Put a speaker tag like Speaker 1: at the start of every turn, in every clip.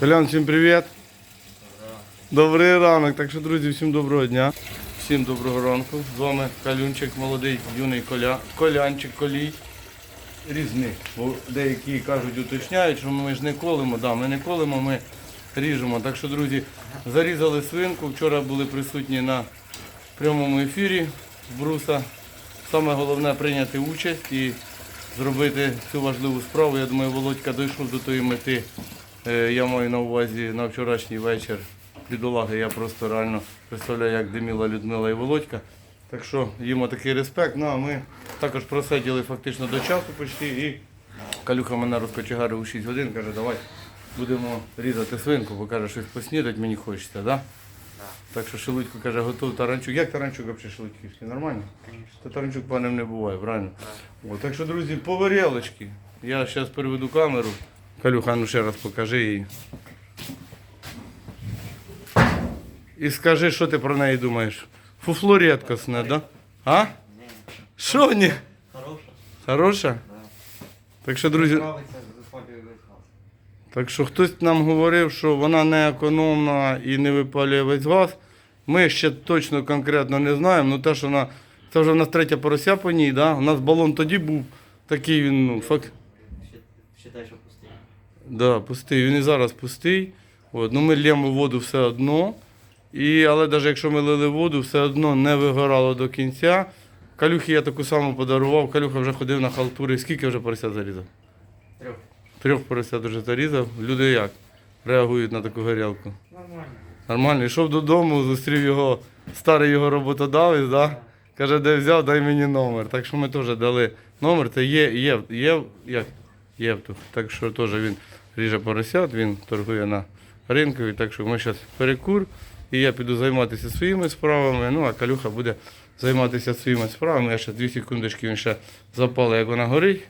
Speaker 1: Колян, всім привіт. Добрий ранок. Так що, друзі, всім доброго дня. Всім доброго ранку. З вами Калюнчик, молодий, юний коля... колянчик, колій. Різний. Бо деякі кажуть, уточняють, що ми ж не колимо. Да, ми не колимо, ми ріжемо. Так що, друзі, зарізали свинку. Вчора були присутні на прямому ефірі Бруса. Саме головне прийняти участь і зробити цю важливу справу. Я думаю, Володька дійшов до тої мети. Е, Я маю на увазі на вчорашній вечір бідолаги. Я просто реально представляю, як диміла Людмила і Володька. Так що їм такий респект. Ну а ми також просиділи фактично до часу почти і Калюха мене розкочегарив у 6 годин, каже, давай будемо різати свинку, бо каже, щось поснідати мені хочеться, да? Так що Шелудько каже, готов таранчук. Як таранчук взагалі Шелудьківський? Нормально? Та таранчук панем не буває, правильно? О, так що, друзі, поварілочки. Я зараз переведу камеру. Калюха, ну ще раз покажи її. І скажи, що ти про неї думаєш. Фуфло рідкосне, да? А? Що ні?
Speaker 2: Хороша.
Speaker 1: Хороша? Так що, друзі, так що хтось нам говорив, що вона не економна і не випалює весь газ. Ми ще точно конкретно не знаємо. Ну те, що вона. Це вже в нас третя порося по ній, да? У нас балон тоді був такий, він, ну, фак...
Speaker 2: Щит- Считай, що.
Speaker 1: Да, пустий. Він і зараз пустий. От, ну ми лємо воду все одно. І, але навіть якщо ми лили воду, все одно не вигорало до кінця. Калюхі я таку саму подарував. Калюха вже ходив на халтури. Скільки вже поросят зарізав?
Speaker 2: Трьох.
Speaker 1: Трьох поросят вже зарізав. Люди як реагують на таку горілку?
Speaker 2: Нормально.
Speaker 1: Нормально. Йшов додому, зустрів його старий його роботодавець, да? каже, де взяв, дай мені номер. Так що ми теж дали номер. Це є, є, є, як? Євтух. Так що теж він ріже поросят, він торгує на ринку. Так що ми зараз перекур. І я піду займатися своїми справами. Ну а Калюха буде займатися своїми справами. Я ще дві секундочки він ще запалить, як вона горить.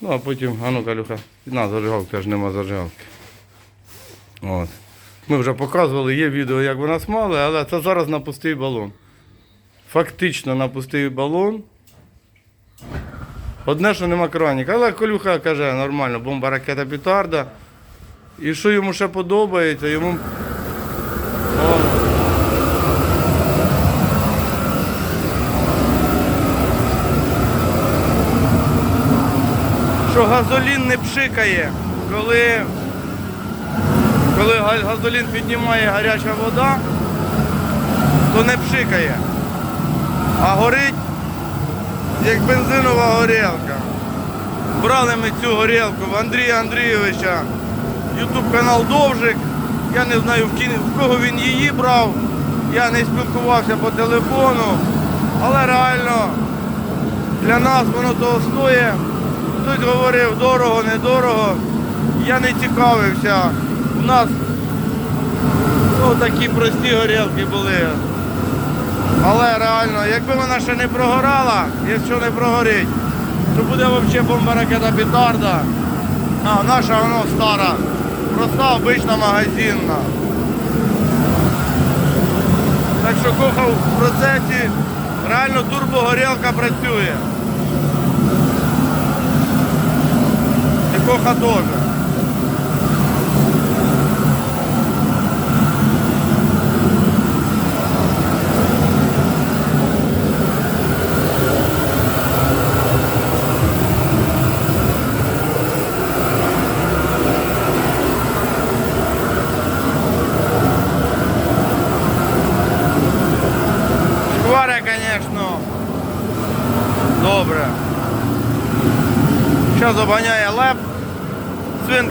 Speaker 1: Ну а потім, а ну Калюха, на зажигалки, аж нема зажигалки. От. Ми вже показували, є відео, як вона смали, але це зараз на пустий балон. Фактично на пустий балон. Одне, що нема краніка. Але Колюха каже, нормально, бомба ракета петарда. І що йому ще подобається, йому. О. Що газолін не пшикає, коли коли газолін піднімає гаряча вода, то не пшикає, а горить як бензинова горілка. Брали ми цю горілку в Андрія Андрійовича, ютуб канал Довжик. Я не знаю в, кого він її брав. Я не спілкувався по телефону, але реально для нас воно того стоїть. Хтось говорив дорого, недорого. Я не цікавився. У нас ну, такі прості горілки були. Але реально, якби вона ще не прогорала, якщо не прогорить, то буде взагалі бомба ракета петарда. А наша воно стара. Проста обична магазинна. Так що коха в процесі реально турбогорілка працює. І коха теж.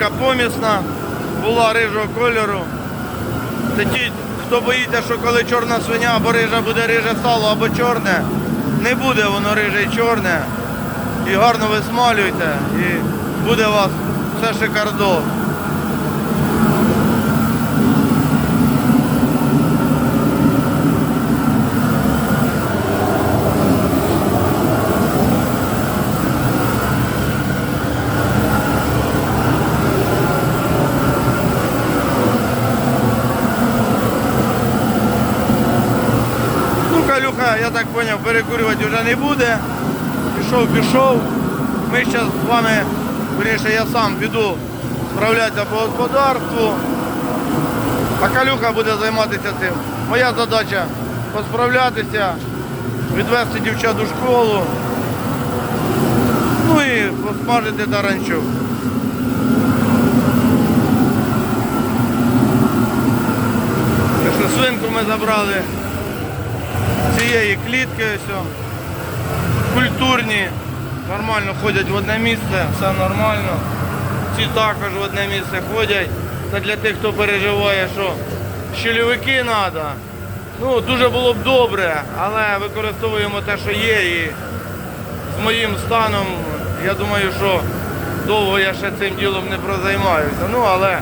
Speaker 1: Свинка помісна, була рижого кольору. Це ті, хто боїться, що коли чорна свиня або рижа буде риже сало, або чорне, не буде воно риже і чорне. І гарно висмалюйте, і буде у вас все шикардо. Калюха, я так зрозумів, перекурювати вже не буде. Пішов, пішов. Ми зараз з вами, виріше, я сам піду справлятися по господарству. А Калюха буде займатися цим. Моя задача посправлятися, відвести дівчат у школу. Ну і посмажити таранчук. Свинку ми забрали цієї клітки, ось. Культурні, нормально ходять в одне місце, все нормально. Ці також в одне місце ходять. Це для тих, хто переживає, що щільовики треба. Ну, дуже було б добре, але використовуємо те, що є. І з моїм станом, я думаю, що довго я ще цим ділом не прозаймаюся. Ну, але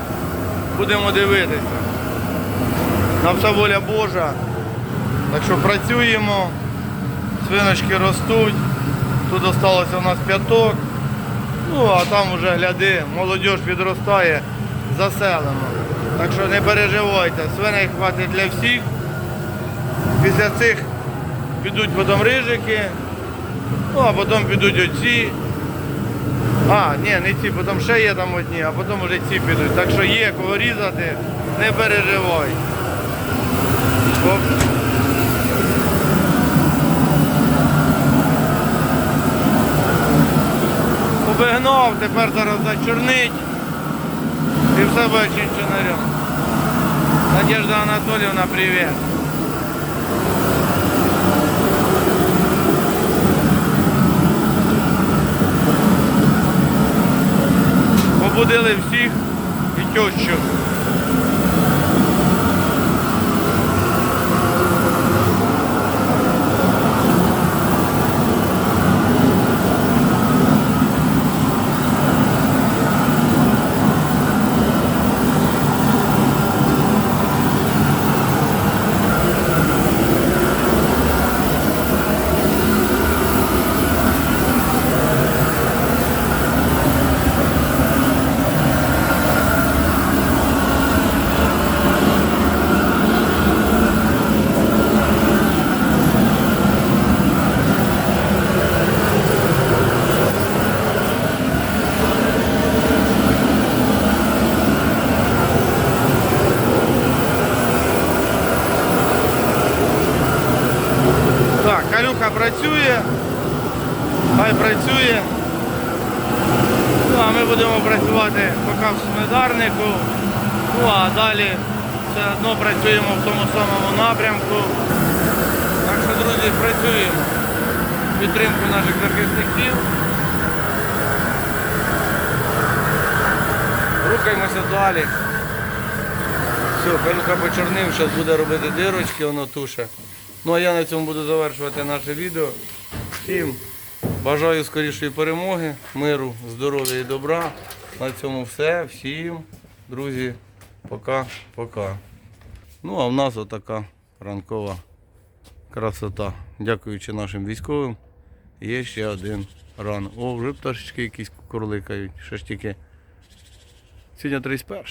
Speaker 1: будемо дивитися. На все воля Божа. Так що працюємо, свиночки ростуть. Тут залишилося у нас п'яток. Ну, а там вже гляди, молодь підростає, заселено. Так що не переживайте, свиней хватить для всіх. Після цих підуть потім рижики, ну а потім підуть оці. А, ні, не ці, потім ще є там одні, а потім вже ці підуть. Так що є кого різати, не переживай. Оп. Обігнав, тепер зараз зачорнить і все чинчинарем. Надежда Анатольевна, привіт. Побудили всіх і тещу. Так, працює, хай працює. Ну, а ми будемо працювати поки в смедарнику. Ну а далі все одно працюємо в тому самому напрямку. Так що, друзі, працюємо. Підтримку наших захисників. Рухаємося далі. Все, Калюка почорнив, зараз буде робити дирочки, воно туше. Ну а я на цьому буду завершувати наше відео. Всім бажаю скорішої перемоги, миру, здоров'я і добра. На цьому все. Всім, друзі, пока-пока. Ну а в нас отака ранкова красота. Дякуючи нашим військовим. Є ще один ран. О, вже пташечки якісь курликають. Ще ж тільки. Сьогодні 31.